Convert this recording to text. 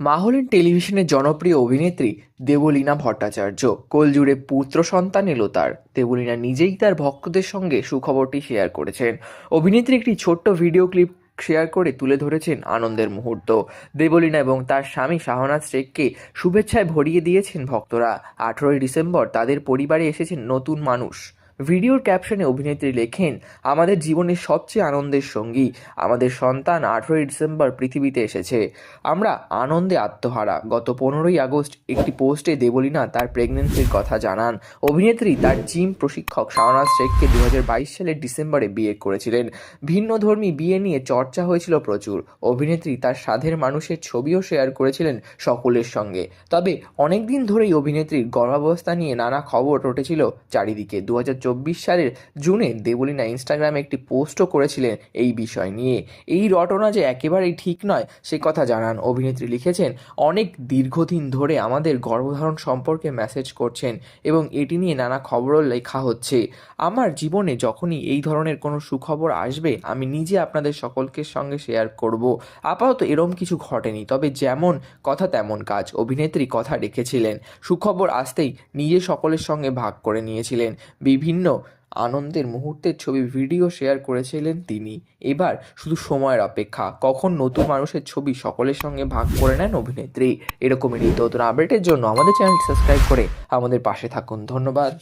মা হলেন টেলিভিশনের জনপ্রিয় অভিনেত্রী দেবলীনা ভট্টাচার্য। কোলজুড়ে পুত্র সন্তান এলো তার। দেবলীনা নিজেই তার ভক্তদের সঙ্গে সুখবরটি শেয়ার করেছেন। অভিনেত্রী একটি ছোট্ট ভিডিও ক্লিপ শেয়ার করে তুলে ধরেছেন আনন্দের মুহূর্ত। দেবলীনা এবং তার স্বামী শাহনাজ শেখকে শুভেচ্ছায় ভরিয়ে দিয়েছেন ভক্তরা। আঠেরোই ডিসেম্বর তাদের পরিবারে এসেছেন নতুন মানুষ। ভিডিওর ক্যাপশনে অভিনেত্রী লেখেন, আমাদের জীবনের সবচেয়ে আনন্দের সঙ্গী, আমাদের সন্তান আঠেরোই ডিসেম্বর পৃথিবীতে এসেছে। আমরা আনন্দে আত্মহারা। গত পনেরোই আগস্ট একটি পোস্টে দেবলীনা তার প্রেগনেন্সির কথা জানান। অভিনেত্রী তার জিম প্রশিক্ষক শাহনাজ শেখকে দু হাজার বাইশ সালের ডিসেম্বরে বিয়ে করেছিলেন। ভিন্নধর্মী বিয়ে নিয়ে চর্চা হয়েছিল প্রচুর। অভিনেত্রী তার সাধের মানুষের ছবিও শেয়ার করেছিলেন সকলের সঙ্গে। তবে অনেকদিন ধরেই অভিনেত্রীর গর্ভাবস্থা নিয়ে নানা খবর রটেছিল চারিদিকে। দু হাজার সালের জুনে দেবলিনা ইনস্টাগ্রামে একটি পোস্টও করেছিলেন এই বিষয় নিয়ে। এই রটনা যে একেবারেই ঠিক নয়, সে কথা জানান অভিনেত্রী লিখেছেন, অনেক দীর্ঘদিন ধরে আমাদের গর্ভধারণ সম্পর্কে মেসেজ করছেন এবং এটি নিয়ে নানা খবরও লেখা হচ্ছে। আমার জীবনে যখনই এই ধরনের কোনো সুখবর আসবে, আমি নিজে আপনাদের সকলকে সঙ্গে শেয়ার করব। আপাতত এরম কিছু ঘটেনি, তবে যেমন কথা তেমন কাজ, অভিনেত্রী কথা রেখেছিলেন। সুখবর আসতেই নিজে সকলের সঙ্গে ভাগ করে নিয়েছিলেন। বিভিন্ন আনন্দের মুহূর্তের ছবি ভিডিও শেয়ার করেছিলেন তিনি। এবার শুধু সময়ের অপেক্ষা। কখন নতুন মানুষের ছবি সকলের সঙ্গে ভাগ করে নেন অভিনেত্রী? এরকমই নিত্য নতুন আপডেটের জন্য আমাদের চ্যানেল সাবস্ক্রাইব করে আমাদের পাশে থাকুন। ধন্যবাদ।